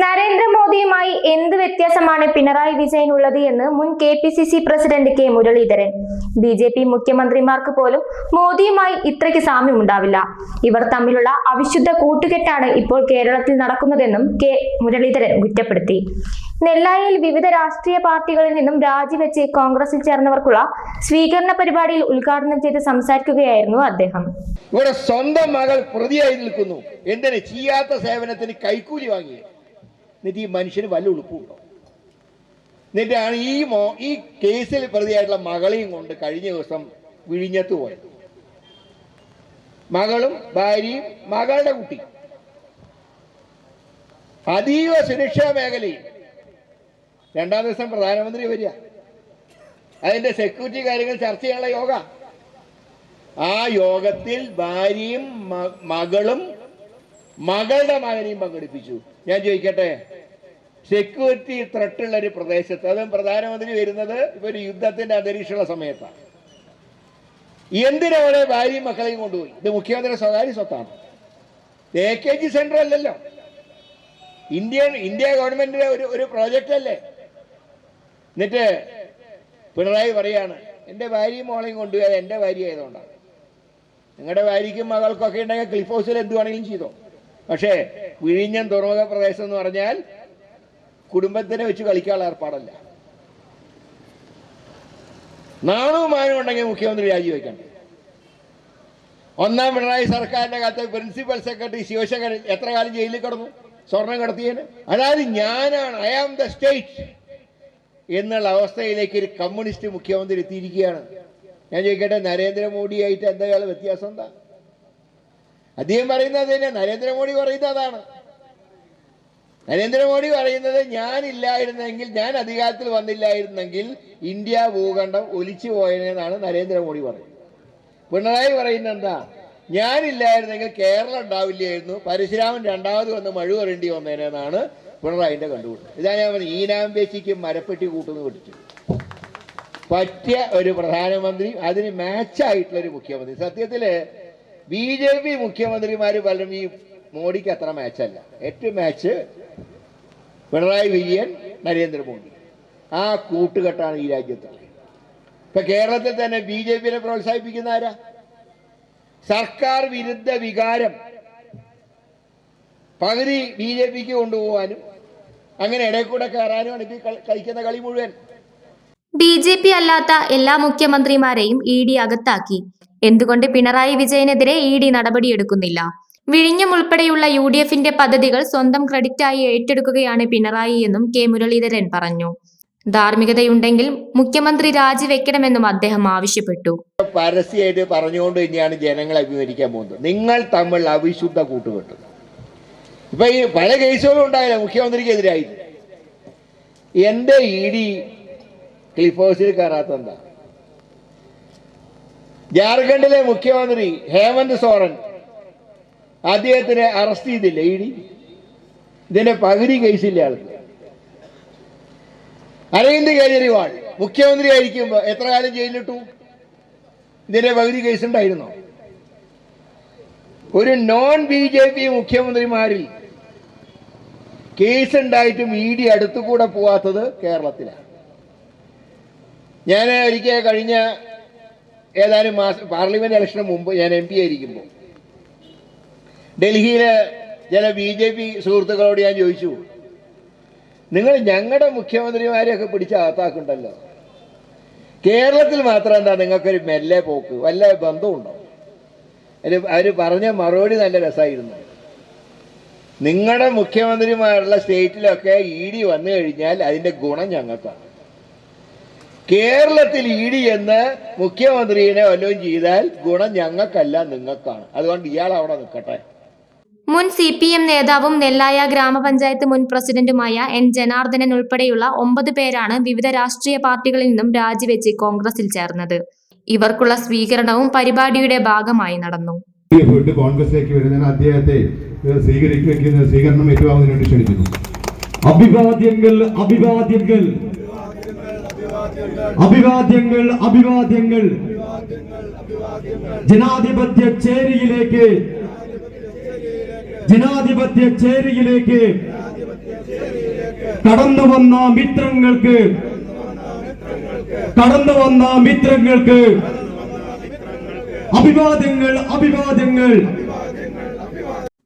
നരേന്ദ്രമോദിയുമായി എന്ത് വ്യത്യാസമാണ് പിണറായി വിജയനുള്ളത് എന്ന് മുൻ K P C C president K Muraleedharan. B J P മുഖ്യമന്ത്രിമാർക്ക് പോലും മോദിയുമായി ഇത്രയ്ക്ക് സാമ്യമുണ്ടാവില്ല. ഇവർ തമ്മിലുള്ള അവിശുദ്ധ കൂട്ടുകെട്ടാണ് ഇപ്പോൾ കേരളത്തിൽ നടക്കുന്നതെന്നും കെ മുരളീധരൻ കുറ്റപ്പെടുത്തി. നെല്ലായിൽ വിവിധ രാഷ്ട്രീയ പാർട്ടികളിൽ നിന്നും രാജിവെച്ച് കോൺഗ്രസിൽ ചേർന്നവർക്കുള്ള സ്വീകരണ പരിപാടിയിൽ ഉദ്ഘാടനം ചെയ്ത് സംസാരിക്കുകയായിരുന്നു അദ്ദേഹം. ഇവിടെ സ്വന്തം മകൾ പ്രതിയായി നിൽക്കുന്നു. എന്തിന് ചെയ്യാത്ത സേവനത്തിന് കൈക്കൂലി വാങ്ങി എന്നിട്ട് ഈ മനുഷ്യന് വല്ല ഉളുപ്പുണ്ടോ എന്നിട്ടാണ് ഈ മോ ഈ കേസിൽ പ്രതിയായിട്ടുള്ള മകളെയും കൊണ്ട് കഴിഞ്ഞ ദിവസം വിഴിഞ്ഞത്ത് പോയത്. മകളും ഭാര്യയും മകളുടെ കുട്ടി. അതീവ സുരക്ഷാ മേഖലയിൽ രണ്ടാം ദിവസം പ്രധാനമന്ത്രി വരിക. അതിന്റെ സെക്യൂരിറ്റി കാര്യങ്ങൾ ചർച്ച ചെയ്യാനുള്ള യോഗ. ആ യോഗത്തിൽ ഭാര്യയും മകളും മകളുടെ മകനെയും പങ്കെടുപ്പിച്ചു. ഞാൻ ചോദിക്കട്ടെ? സെക്യൂരിറ്റി ത്രട്ടുള്ള ഒരു പ്രദേശത്ത് അതും പ്രധാനമന്ത്രി വരുന്നത് ഇപ്പൊ ഒരു യുദ്ധത്തിന്റെ അന്തരീക്ഷമുള്ള സമയത്താണ് എന്തിനവരെ ഭാര്യയും മക്കളെയും കൊണ്ടുപോയി? ഇത് മുഖ്യമന്ത്രി സ്വകാര്യ സ്വത്താണ്. എ കെ ജി സെന്റർ അല്ലല്ലോ. ഇന്ത്യ ഇന്ത്യ ഗവൺമെന്റിന്റെ ഒരു ഒരു പ്രോജക്റ്റ് അല്ലേ? എന്നിട്ട് പിണറായി പറയാണ് എന്റെ ഭാര്യയും മോളെയും കൊണ്ടുപോയത് എന്റെ ഭാര്യ ആയതുകൊണ്ടാണ്. നിങ്ങളുടെ ഭാര്യയ്ക്കും മകൾക്കൊക്കെ ഉണ്ടെങ്കിൽ ക്ലിഫ് ഹൗസിൽ എന്തുവാണെങ്കിലും ചെയ്തോ. പക്ഷേ വിഴിഞ്ഞം തുറമുഖ പ്രദേശം എന്ന് പറഞ്ഞാൽ കുടുംബത്തിനെ വെച്ച് കളിക്കാനുള്ള ഏർപ്പാടല്ല. നാണവും മാനവും ഉണ്ടെങ്കിൽ മുഖ്യമന്ത്രി രാജിവെക്കണ്ട ഒന്നാം പിണറായി സർക്കാരിന്റെ കാലത്ത് പ്രിൻസിപ്പൽ സെക്രട്ടറി ശിവശങ്കരൻ എത്ര കാലം ജയിലിൽ കിടന്നു? സ്വർണം കടത്തിയതിന് അതായത് ഞാനാണ് ഐ ആം ദ സ്റ്റേറ്റ് എന്നുള്ള അവസ്ഥയിലേക്ക് ഒരു കമ്മ്യൂണിസ്റ്റ് മുഖ്യമന്ത്രി എത്തിയിരിക്കുകയാണ്. ഞാൻ ചോദിക്കട്ടെ നരേന്ദ്രമോദിയായിട്ട് എന്തെങ്കിലും വ്യത്യാസം എന്താ? അദ്ദേഹം പറയുന്നത് തന്നെ നരേന്ദ്രമോദി പറയുന്നത് അതാണ്. നരേന്ദ്രമോദി പറയുന്നത് ഞാനില്ലായിരുന്നെങ്കിൽ ഞാൻ അധികാരത്തിൽ വന്നില്ലായിരുന്നെങ്കിൽ ഇന്ത്യ ഭൂഖണ്ഡം ഒലിച്ചു പോയതെന്നാണ് നരേന്ദ്രമോദി പറയുന്നത്. പിണറായി പറയുന്നത് എന്താ? ഞാനില്ലായിരുന്നെങ്കിൽ കേരളം ഉണ്ടാവില്ലായിരുന്നു പരശുരാമൻ രണ്ടാമത് വന്ന് മഴ പറയേണ്ടി വന്നേനെന്നാണ് പിണറായിന്റെ കണ്ടുപിടുത്തം. ഇതാ ഞാൻ പറഞ്ഞത് ഈനാമ്പേശിക്ക് മരപ്പെട്ടി കൂട്ടുന്നു പഠിച്ചു പറ്റിയ ഒരു പ്രധാനമന്ത്രി അതിന് മാച്ചായിട്ടുള്ള ഒരു മുഖ്യമന്ത്രി. സത്യത്തിൽ ബി ജെ പി മുഖ്യമന്ത്രിമാർ പലരും ഈ മോഡിക്ക് അത്ര മാച്ചല്ല. ഏറ്റവും മാച്ച് പിണറായി വിജയൻ നരേന്ദ്രമോദി. ആ കൂട്ടുകെട്ടാണ് ഈ രാജ്യത്ത് ഇപ്പൊ കേരളത്തിൽ തന്നെ ബി ജെ പിനെ പ്രോത്സാഹിപ്പിക്കുന്ന ആരാ? സർക്കാർ വിരുദ്ധ വികാരം. പകുതി ബി ജെ പിക്ക് കൊണ്ടുപോകാനും അങ്ങനെ ഇടയിൽ കൂടെ കയറാനുമാണ് ഇപ്പൊ കളിക്കുന്ന കളി മുഴുവൻ. ബി ജെ പി അല്ലാത്ത എല്ലാ മുഖ്യമന്ത്രിമാരെയും ഇ ഡി അകത്താക്കി. എന്തുകൊണ്ട് പിണറായി വിജയനെതിരെ ഇ ഡി നടപടിയെടുക്കുന്നില്ല? വിഴിഞ്ഞം ഉൾപ്പെടെയുള്ള യു ഡി എഫിന്റെ പദ്ധതികൾ സ്വന്തം ക്രെഡിറ്റായി ഏറ്റെടുക്കുകയാണ് പിണറായി എന്നും കെ മുരളീധരൻ പറഞ്ഞു. ധാർമ്മികതയുണ്ടെങ്കിൽ മുഖ്യമന്ത്രി രാജിവെക്കണമെന്നും അദ്ദേഹം ആവശ്യപ്പെട്ടു. പരസ്യമായിട്ട് പറഞ്ഞുകൊണ്ട് തന്നെയാണ് ജനങ്ങളെ അഭിമുഖിക്കാൻ പോകുന്നത്. നിങ്ങൾ തമ്മിൽ അവിശുദ്ധ കൂട്ടുകെട്ട്. ഇപ്പൊ ഈ പല കേസുകളും ഉണ്ടായില്ല മുഖ്യമന്ത്രിക്കെതിരായി എന്റെ ഇ ഡി ക്ലിഫ് ഹൗസിൽ കയറാത്ത എന്താ ജാർഖണ്ഡിലെ മുഖ്യമന്ത്രി ഹേമന്ത് സോറൻ അദ്ദേഹത്തിനെ അറസ്റ്റ് ചെയ്തില്ല ഇ ഡി. ഇതിന്റെ പകുതി കേസില്ല ആൾക്ക് അരവിന്ദ് കേജ്രിവാൾ മുഖ്യമന്ത്രി ആയിരിക്കുമ്പോ എത്ര കാലം ജയിലിലിട്ടു? ഇതിന്റെ പകുതി കേസ് ഉണ്ടായിരുന്നോ? ഒരു നോൺ ബി ജെ പി മുഖ്യമന്ത്രിമാരിൽ കേസ് ഉണ്ടായിട്ടും ഇ ഡി അടുത്തുകൂടെ പോവാത്തത് കേരളത്തിലാണ്. ഞാൻ ഒരിക്കൽ കഴിഞ്ഞ ഏതാനും മാസം പാർലമെന്റ് ഇലക്ഷന് മുമ്പ് ഞാൻ എം പി ആയിരിക്കുമ്പോൾ ഡൽഹിയിലെ ചില ബി ജെ പി സുഹൃത്തുക്കളോട് ഞാൻ ചോദിച്ചു നിങ്ങൾ ഞങ്ങളുടെ മുഖ്യമന്ത്രിമാരെയൊക്കെ പിടിച്ച് അകത്താക്കുണ്ടല്ലോ? കേരളത്തിൽ മാത്രം എന്താ നിങ്ങൾക്കൊരു മെല്ലെ പോക്ക് വല്ല ബന്ധമുണ്ടോ അതിൽ അവർ പറഞ്ഞ മറുപടി നല്ല രസമായിരുന്നു നിങ്ങളുടെ മുഖ്യമന്ത്രിമാരുള്ള സ്റ്റേറ്റിലൊക്കെ ഇ ഡി വന്നു കഴിഞ്ഞാൽ അതിന്റെ ഗുണം ഞങ്ങൾക്കാണ്. കേരളത്തിൽ ഇടി ഡി എന്ന് മുഖ്യമന്ത്രിയെ വല്ലതും ചെയ്താൽ ഗുണം ഞങ്ങൾക്കല്ല നിങ്ങൾക്കാണ്. അതുകൊണ്ട് ഇയാൾ അവിടെ നിൽക്കട്ടെ. മുൻ സി പി എം നേതാവും നെല്ലായ ഗ്രാമപഞ്ചായത്ത് മുൻ പ്രസിഡന്റുമായ എൻ ജനാർദ്ദനൻ ഉൾപ്പെടെയുള്ള ഒമ്പത് പേരാണ് വിവിധ രാഷ്ട്രീയ പാർട്ടികളിൽ നിന്നും രാജിവെച്ച് കോൺഗ്രസിൽ ചേർന്നത്. ഇവർക്കുള്ള സ്വീകരണവും പരിപാടിയുടെ ഭാഗമായി നടന്നു. കോൺഗ്രസിലേക്ക് വരുന്ന അദ്ദേഹത്തെ സ്വീകരിക്കുന്ന സ്വീകരണം ഏറ്റുവാങ്ങുന്നതിന് വേണ്ടി ക്ഷണിക്കുന്നു. അഭിവാദ്യങ്ങൾ അഭിവാദ്യങ്ങൾ. അഭിവാദ്യങ്ങൾ അഭിവാദ്യങ്ങൾ. ജനാധിപത്യ ചേരിയിലേക്ക്. ജനാധിപത്യ ചേരിയിലേക്ക്. കടന്നു വന്ന മിത്രങ്ങൾക്ക്. കടന്നു വന്ന മിത്രങ്ങൾക്ക്. അഭിവാദ്യങ്ങൾ അഭിവാദ്യങ്ങൾ.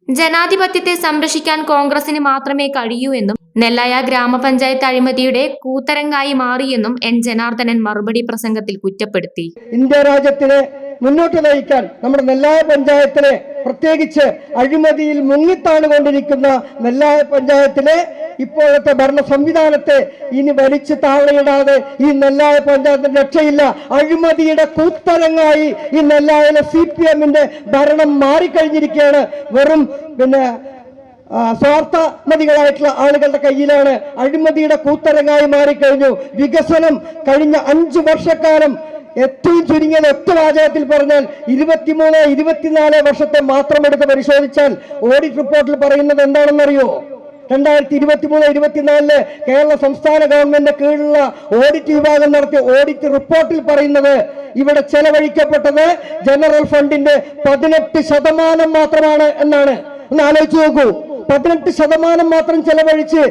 ജനാധിപത്യത്തെ സംരക്ഷിക്കാൻ കോൺഗ്രസിന് മാത്രമേ കഴിയൂ എന്നും നെല്ലായ ഗ്രാമപഞ്ചായത്ത് അഴിമതിയുടെ കൂത്തരങ്ങായി മാറിയെന്നും എൻ ജനാർദ്ദനൻ മറുപടി പ്രസംഗത്തിൽ കുറ്റപ്പെടുത്തി. ഇന്ത്യ രാജ്യത്തിനെ മുന്നോട്ട് നയിക്കാൻ നമ്മുടെ നെല്ലായ പഞ്ചായത്തിലെ പ്രത്യേകിച്ച് അഴിമതിയിൽ മുങ്ങിത്താണുകൊണ്ടിരിക്കുന്ന നെല്ലായ പഞ്ചായത്തിലെ ഇപ്പോഴത്തെ ഭരണ സംവിധാനത്തെ ഇനി വലിച്ചു താഴെയിടാതെ ഈ നെല്ലായ പഞ്ചായത്തിന് രക്ഷയില്ല. അഴിമതിയുടെ കൂത്തരങ്ങായി ഈ നെല്ലായിലെ സി പി എമ്മിന്റെ ഭരണം മാറിക്കഴിഞ്ഞിരിക്കുകയാണ്. വെറും പിന്നെ സ്വാർത്ഥ സ്വാർത്ഥമതികളായിട്ടുള്ള ആളുകളുടെ കയ്യിലാണ് അഴിമതിയുടെ കൂത്തരങ്ങായി മാറിക്കഴിഞ്ഞു. വികസനം കഴിഞ്ഞ അഞ്ചു വർഷക്കാലം ഏറ്റവും ചുരുങ്ങിയത് ഒറ്റ വാചകത്തിൽ പറഞ്ഞാൽ ഇരുപത്തിമൂന്ന് ഇരുപത്തിനാല് വർഷത്തെ മാത്രം എടുത്ത് പരിശോധിച്ചാൽ ഓഡിറ്റ് റിപ്പോർട്ടിൽ പറയുന്നത് എന്താണെന്നറിയോ? രണ്ടായിരത്തി ഇരുപത്തി മൂന്ന് ഇരുപത്തിനാലിൽ കേരള സംസ്ഥാന ഗവൺമെന്റിന്റെ കീഴിലുള്ള ഓഡിറ്റ് വിഭാഗം നടത്തിയ ഓഡിറ്റ് റിപ്പോർട്ടിൽ പറയുന്നത് ഇവിടെ ചെലവഴിക്കപ്പെട്ടത് ജനറൽ ഫണ്ടിന്റെ പതിനെട്ട് ശതമാനം മാത്രമാണ് എന്നാണ്. ഒന്ന് ആലോചിച്ച് നോക്കൂ. പതിനെട്ട് ശതമാനം മാത്രം ചെലവഴിച്ച്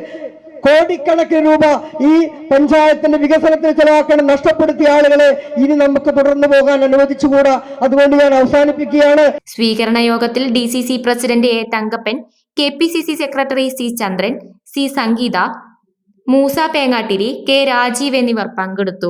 കോടിക്കണക്കിന് രൂപ ഈ പഞ്ചായത്തിന്റെ വികസനത്തിന് ചെലവാക്കാൻ നഷ്ടപ്പെടുത്തിയ ആളുകളെ ഇനി നമുക്ക് തുടർന്നു പോകാൻ അനുവദിച്ചുകൂടാ. അതുകൊണ്ട് ഞാൻ അവസാനിപ്പിക്കുകയാണ്. സ്വീകരണ യോഗത്തിൽ D president A Thankappan K P C C secretary C Chandran C Sangeetha Moosa Pengattiri K Rajeev എന്നിവർ പങ്കെടുത്തു.